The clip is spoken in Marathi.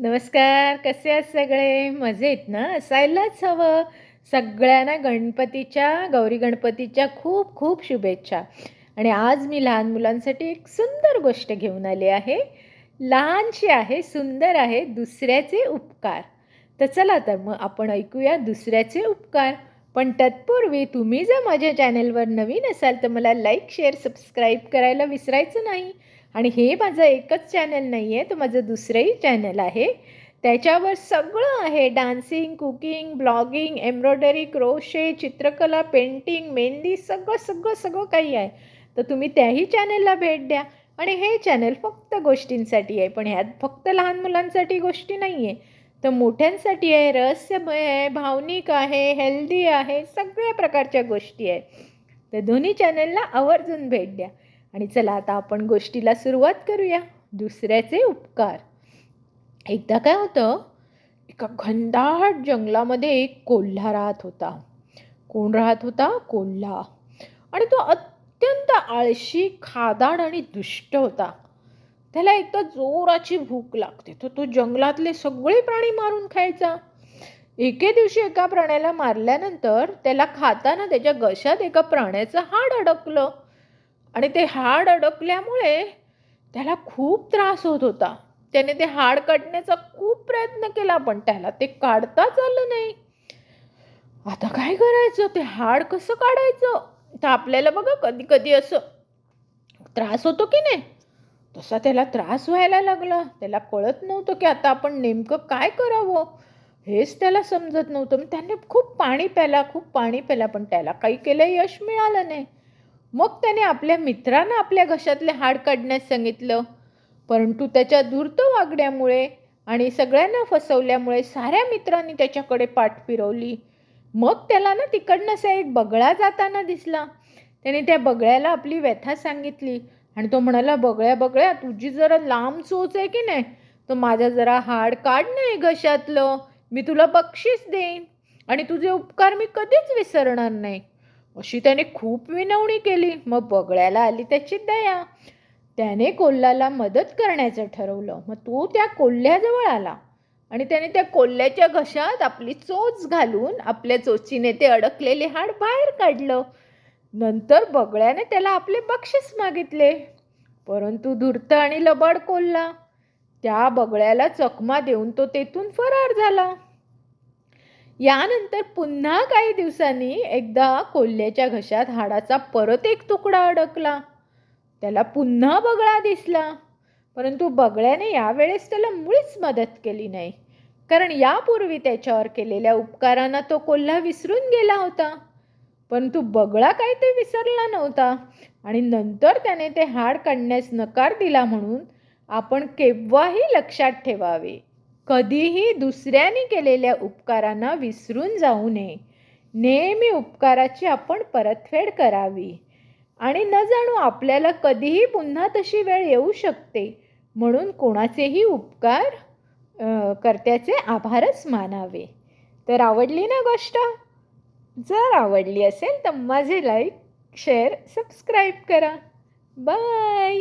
नमस्कार कसे आहात सगळे? मजेत ना? असायलाच हवं. सगळ्यांना गणपतीच्या गौरी गणपतीच्या खूप खूप शुभेच्छा. आणि आज मी लहान मुलांसाठी एक सुंदर गोष्ट घेऊन आली आहे. लहानशी आहे सुंदर आहे दुसऱ्याचे उपकार. तर चला तर मग आपण ऐकूया दुसऱ्याचे उपकार. पण तत्पूर्वी तुम्ही जर माझ्या चॅनेलवर नवीन असाल तर मला लाईक शेअर सबस्क्राईब करायला विसरायचं नाही. आणि हे माझं एकच चॅनल नाही आहे तर माझं दुसरंही चॅनल आहे. त्याच्यावर सगळं आहे. Dancing cooking blogging embroidery crochet चित्रकला पेंटिंग मेहंदी सगळं सगळं सगळं काही आहे. तर तुम्ही त्याही चॅनलला भेट द्या. आणि हे चॅनल फक्त गोष्टींसाठी आहे. पण ह्यात फक्त लहान मुलांसाठी गोष्टी नाही आहे तर मोठ्यांसाठी आहे रहस्यमय आहे भावनिक आहे हेल्दी आहे सगळ्या प्रकारच्या गोष्टी आहे तर दोन्ही चॅनलला आवर्जून भेट द्या. आणि चला आता आपण गोष्टीला सुरुवात करूया. दुसऱ्याचे उपकार. एकदा काय होतं एका घनदाट जंगलामध्ये एक कोल्हा राहत होता. कोण राहत होता? कोल्हा. आणि तो अत्यंत आळशी खादाड आणि दुष्ट होता. त्याला एकदा जोराची भूक लागते. तर तो जंगलातले सगळे प्राणी मारून खायचा. एके दिवशी एका प्राण्याला मारल्यानंतर त्याला खाताना त्याच्या गशात एका प्राण्याचं हाड अडकलं. आणि ते हाड अडकल्यामुळे त्याला खूप त्रास होत होता. त्याने ते हाड काढण्याचा खूप प्रयत्न केला पण त्याला ते काढताच आलं नाही. आता काय करायचं? ते हाड कसं काढायचं? तर आपल्याला बघा कधी कधी असं त्रास होतो की नाही? तसा त्याला त्रास व्हायला लागला. त्याला कळत नव्हतं की आता आपण नेमकं काय करावं? हेच त्याला समजत नव्हतं. मग त्याने खूप पाणी प्याला खूप पाणी प्याला पण त्याला काही केलं यश मिळालं नाही. मग त्याने आपल्या मित्रांना आपल्या घशातले हाड काढण्यास सांगितलं. परंतु त्याच्या धूर्त वागण्यामुळे आणि सगळ्यांना फसवल्यामुळे साऱ्या मित्रांनी त्याच्याकडे पाठ फिरवली. मग त्याला ना तिकडनं असा एक बगळा जाताना दिसला. त्याने त्या बगळ्याला आपली व्यथा सांगितली आणि तो म्हणाला बगळ्या बगळ्या तुझी जरा लांब चोच आहे की नाही? तर माझ्या जरा हाड काढ नाही घशातलं. मी तुला बक्षीस देईन आणि तुझे उपकार मी कधीच विसरणार नाही. अशी त्याने खूप विनवणी केली. मग बगळ्याला आली त्याची दया. त्याने कोल्ह्याला मदत करण्याचं ठरवलं. मग तो त्या कोल्ह्याजवळ आला. आणि त्याने त्या कोल्ह्याच्या घशात आपली चोच घालून आपल्या चोचीने ते अडकलेले हाड बाहेर काढलं. नंतर बगळ्याने त्याला आपले बक्षीस मागितले. परंतु धूर्त आणि लबाड कोल्हा. त्या बगळ्याला चकमा देऊन तो तेथून फरार झाला. यानंतर पुन्हा काही दिवसांनी एकदा कोल्ह्याच्या घशात हाडाचा परत एक तुकडा अडकला. त्याला पुन्हा बगळा दिसला. परंतु बगळ्याने यावेळेस त्याला मुळीच मदत केली नाही. कारण यापूर्वी त्याच्यावर केलेल्या उपकारांना तो कोल्हा विसरून गेला होता. परंतु बगळा काही ते विसरला नव्हता. आणि नंतर त्याने ते हाड काढण्यास नकार दिला म्हणून आपण केव्हाही लक्षात ठेवावे. कधीही दुसऱ्याने केलेल्या उपकारांना विसरून जाऊ नये. नेहमी उपकाराची आपण परतफेड करावी. आणि न जाणू आपल्याला कधीही पुन्हा तशी वेळ येऊ शकते. म्हणून कोणाचेही उपकार कर्त्याचे आभारच मानावे. तर आवडली ना गोष्ट? जर आवडली असेल तर माझे लाईक शेअर सबस्क्राईब करा. बाय